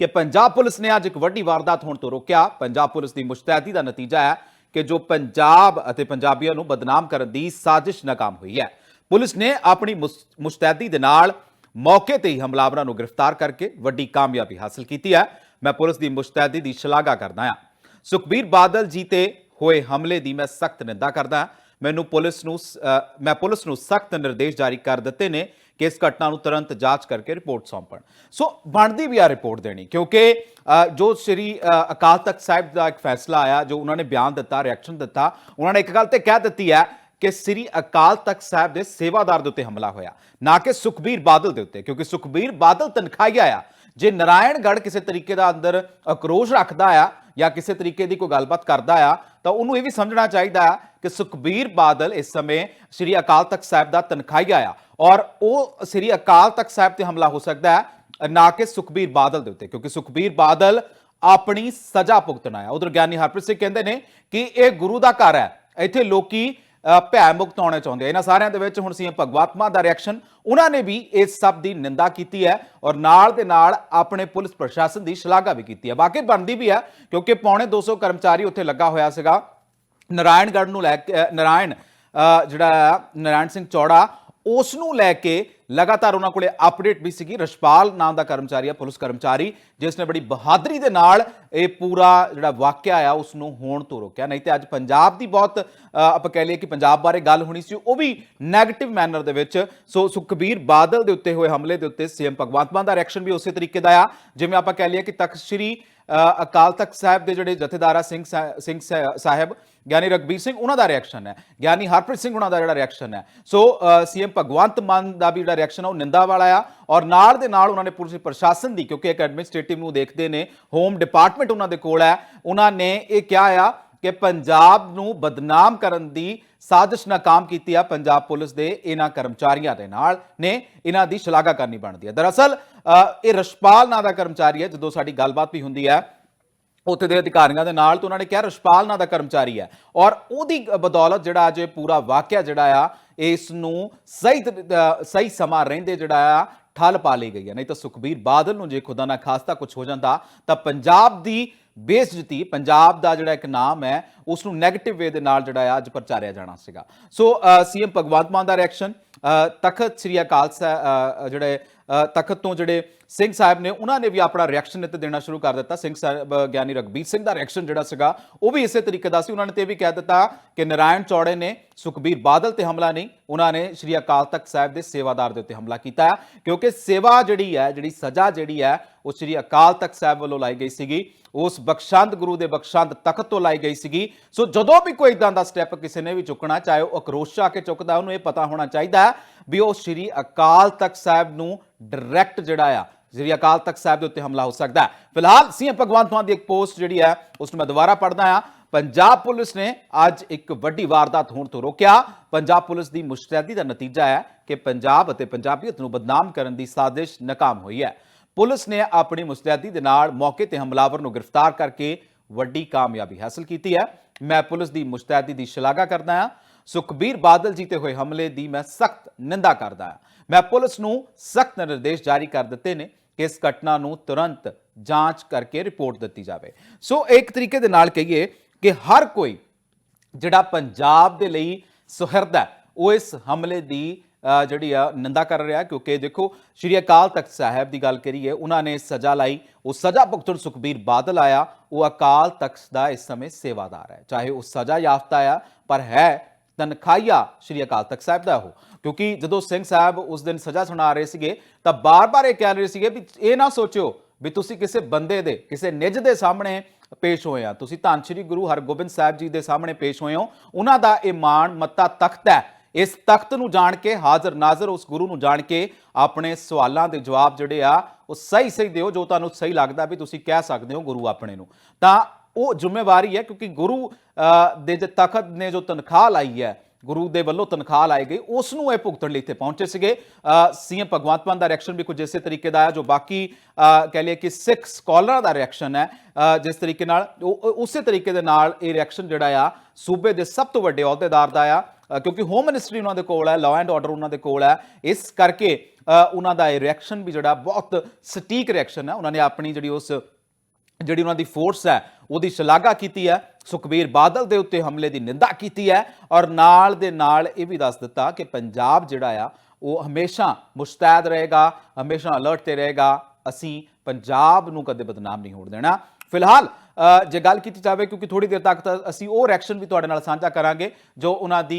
ਕਿ ਪੰਜਾਬ ਪੁਲਿਸ ਨੇ ਅੱਜ ਇੱਕ ਵੱਡੀ ਵਾਰਦਾਤ ਹੋਣ ਤੋਂ ਰੋਕਿਆ। ਪੰਜਾਬ ਪੁਲਿਸ ਦੀ ਮੁਸ਼ਤੈਦੀ ਦਾ ਨਤੀਜਾ ਹੈ ਕਿ ਜੋ ਪੰਜਾਬ ਅਤੇ ਪੰਜਾਬੀਆਂ ਨੂੰ ਬਦਨਾਮ ਕਰਨ ਦੀ ਸਾਜ਼ਿਸ਼ ਨਾਕਾਮ ਹੋਈ ਹੈ। ਪੁਲਿਸ ਨੇ ਆਪਣੀ ਮੁਸ- ਮੁਸ਼ਤੈਦੀ ਦੇ ਨਾਲ ਮੌਕੇ ਤੇ ਹੀ ਹਮਲਾਵਰਾਂ ਨੂੰ ਗ੍ਰਿਫਤਾਰ ਕਰਕੇ ਵੱਡੀ ਕਾਮਯਾਬੀ ਹਾਸਲ ਕੀਤੀ ਹੈ। ਮੈਂ ਪੁਲਿਸ ਦੀ ਮੁਸ਼ਤੈਦੀ ਦੀ ਸ਼ਲਾਘਾ ਕਰਦਾ ਹਾਂ। ਸੁਖਬੀਰ ਬਾਦਲ ਜੀ ਤੇ ਹੋਏ ਹਮਲੇ ਦੀ ਮੈਂ ਸਖਤ ਨਿੰਦਾ ਕਰਦਾ ਹਾਂ। ਮੈਨੂੰ ਪੁਲਿਸ ਨੂੰ ਸ- ਮੈਂ ਪੁਲਿਸ ਨੂੰ ਸਖਤ ਨਿਰਦੇਸ਼ ਜਾਰੀ ਕਰ ਦਿੱਤੇ ਨੇ ਕਿ ਇਸ ਘਟਨਾ ਨੂੰ ਤੁਰੰਤ ਜਾਂਚ ਕਰਕੇ ਰਿਪੋਰਟ ਸੌਂਪਣ। ਸੋ, ਬਣਦੀ ਵੀ ਆ ਰਿਪੋਰਟ ਦੇਣੀ, ਕਿਉਂਕਿ ਜੋ ਸ੍ਰੀ ਅਕਾਲ ਤਖਤ ਸਾਹਿਬ ਦਾ ਇੱਕ ਫੈਸਲਾ ਆਇਆ, ਜੋ ਉਹਨਾਂ ਨੇ ਬਿਆਨ ਦਿੱਤਾ ਰਿਐਕਸ਼ਨ ਦਿੱਤਾ, ਉਹਨਾਂ ਨੇ ਇੱਕ ਗੱਲ ਤੇ ਕਹਿ ਦਿੱਤੀ ਹੈ ਕਿ ਸ੍ਰੀ ਅਕਾਲ ਤਖਤ ਸਾਹਿਬ ਦੇ ਸੇਵਾਦਾਰ ਦੇ ਉੱਤੇ ਹਮਲਾ ਹੋਇਆ, ਨਾ ਕਿ ਸੁਖਬੀਰ ਬਾਦਲ ਦੇ ਉੱਤੇ, ਕਿਉਂਕਿ ਸੁਖਬੀਰ ਬਾਦਲ ਤਨਖਾਹੀਆ ਆ ਜੇ ਨਾਰਾਇਣਗੜ੍ਹ ਕਿਸੇ ਤਰੀਕੇ ਦਾ ਅੰਦਰ ਅਕਰੋਸ਼ ਰੱਖਦਾ ਆ ਜਾਂ ਕਿਸੇ ਤਰੀਕੇ ਦੀ ਕੋਈ ਗੱਲਬਾਤ ਕਰਦਾ ਆ ਤਾਂ ਉਹਨੂੰ ਇਹ ਵੀ ਸਮਝਣਾ ਚਾਹੀਦਾ ਆ ਕਿ ਸੁਖਬੀਰ ਬਾਦਲ ਇਸ ਸਮੇਂ ਸ੍ਰੀ ਅਕਾਲ ਤਖਤ ਸਾਹਿਬ ਦਾ ਤਨਖਾਹੀਆ ਆ ਔਰ ਉਹ ਸ੍ਰੀ ਅਕਾਲ ਤਖਤ ਸਾਹਿਬ ਤੇ ਹਮਲਾ ਹੋ ਸਕਦਾ ਹੈ, ਨਾ ਕਿ ਸੁਖਬੀਰ ਬਾਦਲ ਦੇ ਉੱਤੇ, ਕਿਉਂਕਿ ਸੁਖਬੀਰ ਬਾਦਲ ਆਪਣੀ ਸਜ਼ਾ ਭੁਗਤਣਾ ਹੈ ਉਧਰ ਗਿਆਨੀ ਹਰਪ੍ਰੀਤ ਸਿੰਘ ਕਹਿੰਦੇ ਨੇ ਕਿ ਇਹ ਗੁਰੂ ਦਾ ਘਰ ਹੈ। ਇੱਥੇ ਲੋਕੀ ਭੈ ਮੁਕਤ ਹੋਣੇ ਚਾਹੁੰਦੇ ਇਹਨਾਂ ਸਾਰਿਆਂ ਦੇ ਵਿੱਚ ਹੁਣ ਸੀਐਮ ਭਗਵੰਤ ਮਾਨ ਦਾ ਰਿਐਕਸ਼ਨ ਉਹਨਾਂ ਨੇ ਵੀ ਇਸ ਸਭ ਦੀ ਨਿੰਦਾ ਕੀਤੀ ਹੈ ਔਰ ਨਾਲ ਦੇ ਨਾਲ ਆਪਣੇ ਪੁਲਿਸ ਪ੍ਰਸ਼ਾਸਨ ਦੀ ਸ਼ਲਾਘਾ ਵੀ ਕੀਤੀ ਹੈ। ਬਾਕੀ ਬਣਦੀ ਵੀ ਹੈ, ਕਿਉਂਕਿ ਪੌਣੇ 200 ਕਰਮਚਾਰੀ ਉੱਥੇ ਲੱਗਾ ਹੋਇਆ ਸੀਗਾ। ਨਾਰਾਇਣਗੜ੍ਹ ਨੂੰ ਲੈ ਕੇ ਨਾਰਾਇਣ ਜਿਹੜਾ ਨਾਰਾਇਣ ਸਿੰਘ ਚੌੜਾ, ਉਸ ਨੂੰ ਲੈ ਕੇ ਲਗਾਤਾਰ ਉਹਨਾਂ ਕੋਲੇ ਅਪਡੇਟ ਵੀ ਸੀਗੀ। ਰਸ਼ਪਾਲ ਨਾਮ ਦਾ ਕਰਮਚਾਰੀ ਆ, ਪੁਲਿਸ ਕਰਮਚਾਰੀ, ਜਿਸ ਨੇ ਬੜੀ ਬਹਾਦਰੀ ਦੇ ਨਾਲ ਇਹ ਪੂਰਾ ਜਿਹੜਾ ਵਾਕਿਆ ਆ ਉਸ ਨੂੰ ਹੋਣ ਤੋਂ ਰੋਕਿਆ। ਨਹੀਂ ਤੇ ਅੱਜ ਪੰਜਾਬ ਦੀ ਬਹੁਤ ਆਪਾਂ ਕਹਿ ਲਈਏ ਕਿ ਪੰਜਾਬ ਬਾਰੇ ਗੱਲ ਹੋਣੀ ਸੀ, ਉਹ ਵੀ 네ਗੇਟਿਵ ਮੈਨਰ ਦੇ ਵਿੱਚ। ਸੋ ਸੁਖਬੀਰ ਬਾਦਲ ਦੇ ਉੱਤੇ ਹੋਏ ਹਮਲੇ ਦੇ ਉੱਤੇ ਸੀਐਮ ਭਗਵੰਤ ਮਾਨ ਦਾ ਰਿਐਕਸ਼ਨ ਵੀ ਉਸੇ ਤਰੀਕੇ ਦਾ ਆ। ਜਿਵੇਂ ਆਪਾਂ ਕਹਿ ਲਈਏ ਕਿ ਤਖਤ ਸ੍ਰੀ ਅਕਾਲ ਤਖਤ ਸਾਹਿਬ ਦੇ ਜਿਹੜੇ ਜਥੇਦਾਰਾ ਸਿੰਘ ਸਾ- ਸਿੰਘ ਸਾ- ਸਾਹਿਬ, ਗਿਆਨੀ ਰਗਬੀਰ ਸਿੰਘ, ਉਹਨਾਂ ਦਾ ਰਿਐਕਸ਼ਨ ਹੈ। ਗਿਆਨੀ ਹਰਪ੍ਰੀਤ ਸਿੰਘ ਉਹਨਾਂ ਦਾ ਜਿਹੜਾ ਰਿਐਕਸ਼ਨ ਹੈ। ਸੋ ਸੀਐਮ ਭਗਵੰਤ ਮਾਨ ਦਾ ਵੀ ਜਿਹੜਾ ਰਿਐਕਸ਼ਨ ਆ ਉਹ ਨਿੰਦਾ ਵਾਲਾ ਆ। ਔਰ ਨਾਲ ਦੇ ਨਾਲ ਉਹਨਾਂ ਨੇ ਪੁਲਿਸ ਪ੍ਰਸ਼ਾਸਨ ਦੀ, ਕਿਉਂਕਿ ਇੱਕ ਐਡਮਿਨਿਸਟ੍ਰੇਟਿਵ ਨੂੰ ਦੇਖਦੇ ਨੇ ਹੋਮ ਡਿਪਾਰਟਮੈਂਟ ਉਹਨਾਂ ਦੇ ਕੋਲ ਹੈ। ਉਹਨਾਂ ਨੇ ਇਹ ਕਿਹਾ ਆ ਕਿ ਪੰਜਾਬ ਨੂੰ ਬਦਨਾਮ ਕਰਨ ਦੀ ਸਾਜ਼ਿਸ਼ ਨਾਕਾਮ ਕੀਤੀ ਆ ਪੰਜਾਬ ਪੁਲਿਸ ਦੇ ਇਹਨਾਂ ਕਰਮਚਾਰੀਆਂ ਦੇ ਨਾਲ ਨੇ, ਇਹਨਾਂ ਦੀ ਸ਼ਲਾਘਾ ਕਰਨੀ ਬਣਦੀ ਹੈ ਦਰਅਸਲ ਇਹ ਰਸ਼ਪਾਲ ਨਾਂ ਦਾ ਕਰਮਚਾਰੀ ਹੈ, ਜਦੋਂ ਸਾਡੀ ਗੱਲਬਾਤ ਵੀ ਹੁੰਦੀ ਹੈ ਉੱਥੇ ਦੇ ਅਧਿਕਾਰੀਆਂ ਦੇ ਨਾਲ ਤਾਂ ਉਹਨਾਂ ਨੇ ਕਿਹਾ ਰਸ਼ਪਾਲ ਨਾਂ ਦਾ ਕਰਮਚਾਰੀ ਹੈ। ਔਰ ਉਹਦੀ ਬਦੌਲਤ ਜਿਹੜਾ ਅੱਜ ਪੂਰਾ ਵਾਕਿਆ ਜਿਹੜਾ ਆ, ਇਸ ਨੂੰ ਸਹੀ ਸਹੀ ਸਮਾਂ ਰਹਿੰਦੇ ਜਿਹੜਾ ਆ, ਠੱਲ ਪਾ ਲਈ ਗਈ ਹੈ ਨਹੀਂ ਤਾਂ ਸੁਖਬੀਰ ਬਾਦਲ ਨੂੰ ਜੇ ਖੁਦਾ ਨਾ ਖਾਸਤਾ ਕੁਝ ਹੋ ਜਾਂਦਾ, ਤਾਂ ਪੰਜਾਬ ਦੀ ਬੇਇੱਜ਼ਤੀ ਪੰਜਾਬ ਦਾ ਜਿਹੜਾ ਇੱਕ ਨਾਮ ਹੈ ਉਸ ਨੂੰ 네ਗੇਟਿਵ ਵੇ ਦੇ ਨਾਲ ਜਿਹੜਾ ਆ ਅੱਜ ਪ੍ਰਚਾਰਿਆ ਜਾਣਾ ਸੀਗਾ। ਸੋ ਸੀਐਮ ਭਗਵੰਤ ਮਾਨ ਦਾ ਰਿਐਕਸ਼ਨ ਤਖਤ ਸ੍ਰੀ ਅਕਾਲ ਸਾਹਿਬ ਜਿਹੜੇ ਤਖਤ ਤੋਂ ਜਿਹੜੇ ਸਿੰਘ ਸਾਹਿਬ ਨੇ, ਉਹਨਾਂ ਨੇ ਵੀ ਆਪਣਾ ਰਿਐਕਸ਼ਨ ਇੱਥੇ ਦੇਣਾ ਸ਼ੁਰੂ ਕਰ ਦਿੱਤਾ। ਸਿੰਘ ਸਾਹਿਬ ਗਿਆਨੀ ਰਗਬੀਰ ਸਿੰਘ ਦਾ ਰਿਐਕਸ਼ਨ ਜਿਹੜਾ ਸੀਗਾ, ਉਹ ਵੀ ਇਸੇ ਤਰੀਕੇ ਦਾ ਸੀ। ਉਹਨਾਂ ਨੇ ਤੇ ਇਹ ਵੀ ਕਹਿ ਦਿੱਤਾ ਕਿ ਨਰਾਇਣ ਚੌੜੇ ਨੇ ਸੁਖਬੀਰ ਬਾਦਲ ਤੇ ਹਮਲਾ ਨਹੀਂ, ਉਹਨਾਂ ਨੇ ਸ੍ਰੀ ਅਕਾਲ ਤਖਤ ਸਾਹਿਬ ਦੇ ਸੇਵਾਦਾਰ ਦੇ ਉੱਤੇ ਹਮਲਾ ਕੀਤਾ ਹੈ, ਕਿਉਂਕਿ ਸੇਵਾ ਜਿਹੜੀ ਹੈ, ਜਿਹੜੀ ਸਜ਼ਾ ਜਿਹੜੀ ਹੈ, ਉਹ ਸ੍ਰੀ ਅਕਾਲ ਤਖਤ ਸਾਹਿਬ ਵੱਲੋਂ ਲਾਈ ਗਈ ਸੀਗੀ। ਉਸ ਬਖਸ਼ੰਦ ਗੁਰੂ ਦੇ ਬਖਸ਼ੰਦ ਤਖਤ ਤੋਂ ਲਾਈ ਗਈ ਸੀਗੀ। ਸੋ ਜਦੋਂ ਵੀ ਕੋਈ ਇਦਾਂ ਦਾ ਸਟੈਪ ਕਿਸੇ ਨੇ ਵੀ ਚੁੱਕਣਾ, ਚਾਹੇ ਉਹ ਅਕਰੋਸ਼ ਆ ਕੇ ਚੁੱਕਦਾ, ਉਹਨੂੰ ਇਹ ਪਤਾ ਹੋਣਾ ਚਾਹੀਦਾ ਵੀ ਉਹ ਸ੍ਰੀ ਅਕਾਲ ਤਖਤ ਸਾਹਿਬ ਨੂੰ ਡਾਇਰੈਕਟ ਜਿਹੜਾ ਆ, ਸ੍ਰੀ ਅਕਾਲ ਤਖਤ ਸਾਹਿਬ ਦੇ ਉੱਤੇ ਹਮਲਾ ਹੋ ਸਕਦਾ ਹੈ। ਫਿਲਹਾਲ ਸੀਐਮ ਭਗਵੰਤ ਮਾਨ ਦੀ ਇੱਕ ਪੋਸਟ ਜਿਹੜੀ ਹੈ, ਉਸ ਨੂੰ ਮੈਂ ਦੁਬਾਰਾ ਪੜ੍ਹਦਾ ਹਾਂ। ਪੰਜਾਬ ਪੁਲਿਸ ਨੇ ਅੱਜ ਇੱਕ ਵੱਡੀ ਵਾਰਦਾਤ ਹੋਣ ਤੋਂ ਰੋਕਿਆ। ਪੰਜਾਬ ਪੁਲਿਸ ਦੀ ਮੁਸ਼ਤੈਦੀ ਦਾ ਨਤੀਜਾ ਹੈ ਕਿ ਪੰਜਾਬ ਅਤੇ ਪੰਜਾਬੀਅਤ ਨੂੰ ਬਦਨਾਮ ਕਰਨ ਦੀ ਸਾਜ਼ਿਸ਼ ਨਾਕਾਮ ਹੋਈ ਹੈ। ਪੁਲਿਸ ਨੇ ਆਪਣੀ ਮੁਸਤੈਦੀ ਦੇ ਨਾਲ ਮੌਕੇ ਤੇ ਹਮਲਾਵਰ ਨੂੰ ਗ੍ਰਿਫਤਾਰ ਕਰਕੇ ਵੱਡੀ ਕਾਮਯਾਬੀ ਹਾਸਲ ਕੀਤੀ ਹੈ। ਮੈਂ ਪੁਲਿਸ ਦੀ ਮੁਸਤੈਦੀ ਦੀ ਸ਼ਲਾਘਾ ਕਰਦਾ ਹਾਂ। ਸੁਖਬੀਰ ਬਾਦਲ ਜੀ ਤੇ ਹੋਏ ਹਮਲੇ ਦੀ ਮੈਂ ਸਖਤ ਨਿੰਦਾ ਕਰਦਾ ਹਾਂ। ਮੈਂ ਪੁਲਿਸ ਨੂੰ ਸਖਤ ਨਿਰਦੇਸ਼ ਜਾਰੀ ਕਰ ਦਿੱਤੇ ਨੇ ਕਿ ਇਸ ਘਟਨਾ ਨੂੰ ਤੁਰੰਤ ਜਾਂਚ ਕਰਕੇ ਰਿਪੋਰਟ ਦਿੱਤੀ ਜਾਵੇ। ਸੋ ਇੱਕ ਤਰੀਕੇ ਦੇ ਨਾਲ ਕਹੀਏ ਕਿ ਹਰ ਕੋਈ ਜਿਹੜਾ ਪੰਜਾਬ ਦੇ ਲਈ ਸੁਹਿਰਦ ਹੈ, ਉਹ ਇਸ ਹਮਲੇ ਦੀ ਜਿਹੜੀ ਆ, ਨਿੰਦਾ ਕਰ ਰਿਹਾ, ਕਿਉਂਕਿ ਦੇਖੋ, ਸ਼੍ਰੀ ਅਕਾਲ ਤਖਤ ਸਾਹਿਬ ਦੀ ਗੱਲ ਕਰੀਏ, ਉਹਨਾਂ ਨੇ ਸਜ਼ਾ ਲਾਈ, ਉਹ ਸਜ਼ਾ ਭੁਗਤਣ ਸੁਖਬੀਰ ਬਾਦਲ ਆਇਆ, ਉਹ ਅਕਾਲ ਤਖਤ ਦਾ ਇਸ ਸਮੇਂ ਸੇਵਾਦਾਰ ਹੈ। ਚਾਹੇ ਉਹ ਸਜ਼ਾ ਯਾਫਤਾ ਆ, ਪਰ ਹੈ ਤਨਖਾਈਆ ਸ਼੍ਰੀ ਅਕਾਲ ਤਖਤ ਸਾਹਿਬ ਦਾ ਉਹ। ਕਿਉਂਕਿ ਜਦੋਂ ਸਿੰਘ ਸਾਹਿਬ ਉਸ ਦਿਨ ਸਜ਼ਾ ਸੁਣਾ ਰਹੇ ਸੀਗੇ, ਤਾਂ ਬਾਰ-ਬਾਰ ਇਹ ਕਹਿ ਰਹੇ ਸੀਗੇ ਵੀ ਇਹ ਨਾ ਸੋਚਿਓ ਵੀ ਤੁਸੀਂ ਕਿਸੇ ਬੰਦੇ ਦੇ, ਕਿਸੇ ਨਿੱਜ ਦੇ ਸਾਹਮਣੇ ਪੇਸ਼ ਹੋਏ ਆ। ਤੁਸੀਂ ਧੰਨ ਸ਼੍ਰੀ ਗੁਰੂ ਹਰਗੋਬਿੰਦ ਸਾਹਿਬ ਜੀ ਦੇ ਸਾਹਮਣੇ ਪੇਸ਼ ਹੋਏ ਹੋ। ਉਹਨਾਂ ਦਾ ਇਹ ਮਾਣ ਮੱਤਾ ਤਖਤ ਹੈ। ਇਸ ਤਖਤ ਨੂੰ ਜਾਣ ਕੇ, ਹਾਜ਼ਰ ਨਾਜ਼ਰ ਉਸ ਗੁਰੂ ਨੂੰ ਜਾਣ ਕੇ ਆਪਣੇ ਸਵਾਲਾਂ ਦੇ ਜਵਾਬ ਜਿਹੜੇ ਆ, ਉਹ ਸਹੀ ਸਹੀ ਦਿਓ, ਜੋ ਤੁਹਾਨੂੰ ਸਹੀ ਲੱਗਦਾ ਵੀ ਤੁਸੀਂ ਕਹਿ ਸਕਦੇ ਹੋ ਗੁਰੂ ਆਪਣੇ ਨੂੰ। ਤਾਂ ਉਹ ਜ਼ਿੰਮੇਵਾਰੀ ਹੈ ਕਿਉਂਕਿ ਗੁਰੂ ਦੇ ਜੇ ਤਖਤ ਨੇ ਜੋ ਤਨਖਾਹ ਲਾਈ ਹੈ ਗੁਰੂ ਦੇ ਵੱਲੋਂ ਤਨਖਾਹ ਲਾਈ ਗਈ ਉਸ ਨੂੰ ਇਹ ਭੁਗਤਣ ਲਈ ਇੱਥੇ ਪਹੁੰਚੇ ਸੀਗੇ। ਸੀਐਮ ਭਗਵੰਤ ਮਾਨ ਦਾ ਰਿਐਕਸ਼ਨ ਵੀ ਕੁਝ ਇਸੇ ਤਰੀਕੇ ਦਾ ਹੈ ਜੋ ਬਾਕੀ ਅ, ਕਹਿ ਲਈਏ ਕਿ ਸਿੱਖ ਸਕਾਲਰਾਂ ਦਾ ਰਿਐਕਸ਼ਨ ਹੈ। ਜਿਸ ਤਰੀਕੇ ਨਾਲ ਉਹ- ਉਸੇ ਤਰੀਕੇ ਦੇ ਨਾਲ ਇਹ ਰਿਐਕਸ਼ਨ ਜਿਹੜਾ ਆ ਸੂਬੇ ਦੇ ਸਭ ਤੋਂ ਵੱਡੇ ਅਹੁਦੇਦਾਰ ਦਾ ਆ। ਕਿਉਂਕਿ ਹੋਮ ਮਿਨਿਸਟਰੀ ਉਹਨਾਂ ਦੇ ਕੋਲ ਹੈ ਲਾਅ ਐਂਡ ਆਰਡਰ ਉਹਨਾਂ ਦੇ ਕੋਲ ਹੈ। ਇਸ ਕਰਕੇ ਉਹਨਾਂ ਦਾ ਇਹ ਰਿਐਕਸ਼ਨ ਵੀ ਜਿਹੜਾ ਬਹੁਤ ਸਟੀਕ ਰਿਐਕਸ਼ਨ ਹੈ। ਉਹਨਾਂ ਨੇ ਆਪਣੀ ਜਿਹੜੀ ਉਸ ਜਿਹੜੀ ਉਹਨਾਂ ਦੀ ਫੋਰਸ ਹੈ ਉਹਦੀ ਸ਼ਲਾਘਾ ਕੀਤੀ ਹੈ। ਸੁਖਬੀਰ ਬਾਦਲ ਦੇ ਉੱਤੇ ਹਮਲੇ ਦੀ ਨਿੰਦਾ ਕੀਤੀ ਹੈ ਔਰ ਨਾਲ ਦੇ ਨਾਲ ਇਹ ਵੀ ਦੱਸ ਦਿੱਤਾ ਕਿ ਪੰਜਾਬ ਜਿਹੜਾ ਆ, ਉਹ ਹਮੇਸ਼ਾ ਮੁਸਤੈਦ ਰਹੇਗਾ, ਹਮੇਸ਼ਾ ਅਲਰਟ ਤੇ ਰਹੇਗਾ। ਅਸੀਂ ਪੰਜਾਬ ਨੂੰ ਕਦੇ ਬਦਨਾਮ ਨਹੀਂ ਹੋਣ ਦੇਣਾ। ਫਿਲਹਾਲ ਜੇ ਗੱਲ ਕੀਤੀ ਜਾਵੇ, ਕਿਉਂਕਿ ਥੋੜੀ ਦੇਰ ਤੱਕ ਤਾਂ ਅਸੀਂ ਉਹ ਰੈਕਸ਼ਨ ਵੀ ਤੁਹਾਡੇ ਨਾਲ ਸਾਂਝਾ ਕਰਾਂਗੇ, ਜੋ ਉਹਨਾਂ ਦੀ